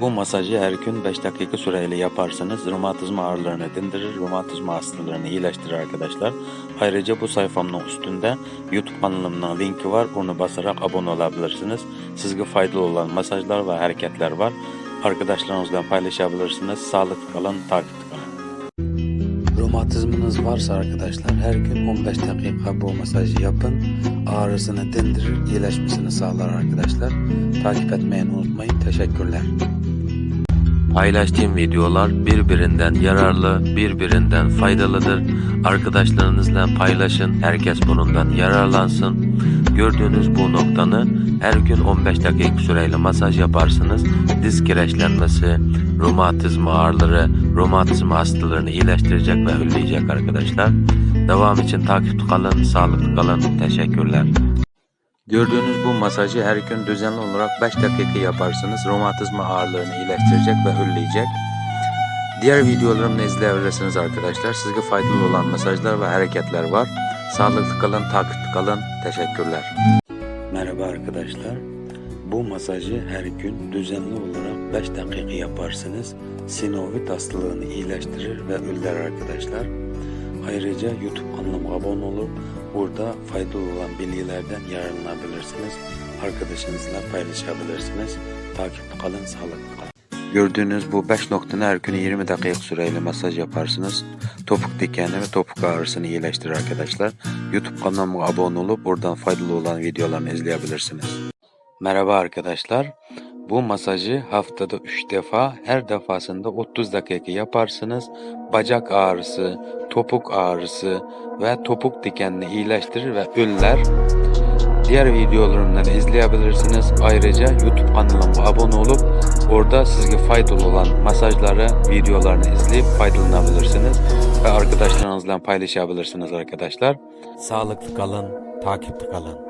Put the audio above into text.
Bu masajı her gün 5 dakika süreyle yaparsanız romatizma ağrılarını dindirir, romatizma hastalarını iyileştirir arkadaşlar. Ayrıca bu sayfamın üstünde YouTube kanalımın linki var. Onu basarak abone olabilirsiniz. Sizge faydalı olan masajlar ve hareketler var. Arkadaşlarınızla paylaşabilirsiniz. Sağlıklı kalın, takipte kalın. Romatizmanız varsa arkadaşlar her gün 15 dakika bu masajı yapın. Ağrısını dindirir, iyileşmesini sağlar arkadaşlar. Takip etmeyi unutmayın. Teşekkürler. Paylaştığım videolar birbirinden yararlı, birbirinden faydalıdır. Arkadaşlarınızla paylaşın, herkes bundan yararlansın. Gördüğünüz bu noktanı her gün 15 dakika süreyle masaj yaparsınız. Diz kireçlenmesi, romatizma ağrıları, romatizma hastalarını iyileştirecek ve önleyecek arkadaşlar. Devam için takipte kalın, sağlıklı kalın. Teşekkürler. Gördüğünüz bu masajı her gün düzenli olarak 5 dakika yaparsınız. Romatizma ağrılarını iyileştirecek ve önleyecek. Diğer videolarımı izleyebilirsiniz arkadaşlar. Sizge faydalı olan mesajlar ve hareketler var. Sağlıklı kalın, takipte kalın. Teşekkürler. Merhaba arkadaşlar. Bu masajı her gün düzenli olarak 5 dakika yaparsınız. Sinovit hastalığını iyileştirir ve önler arkadaşlar. Ayrıca YouTube kanalıma abone olup burada faydalı olan bilgilerden yararlanabilirsiniz. Arkadaşınızla paylaşabilirsiniz. Takipte kalın, sağlıklı kalın. Gördüğünüz bu 5 noktanı her gün 20 dakika süreyle masaj yaparsınız. Topuk dikeni ve topuk ağrısını iyileştirir arkadaşlar. YouTube kanalıma abone olup buradan faydalı olan videolarını izleyebilirsiniz. Merhaba arkadaşlar. Bu masajı haftada 3 defa her defasında 30 dakika yaparsınız. Bacak ağrısı, topuk ağrısı ve topuk dikenini iyileştirir ve önler. Diğer videolarımdan izleyebilirsiniz. Ayrıca YouTube kanalıma abone olup orada sizge faydalı olan masajları, videolarını izleyip faydalanabilirsiniz. Ve arkadaşlarınızla paylaşabilirsiniz arkadaşlar. Sağlıklı kalın, takipte kalın.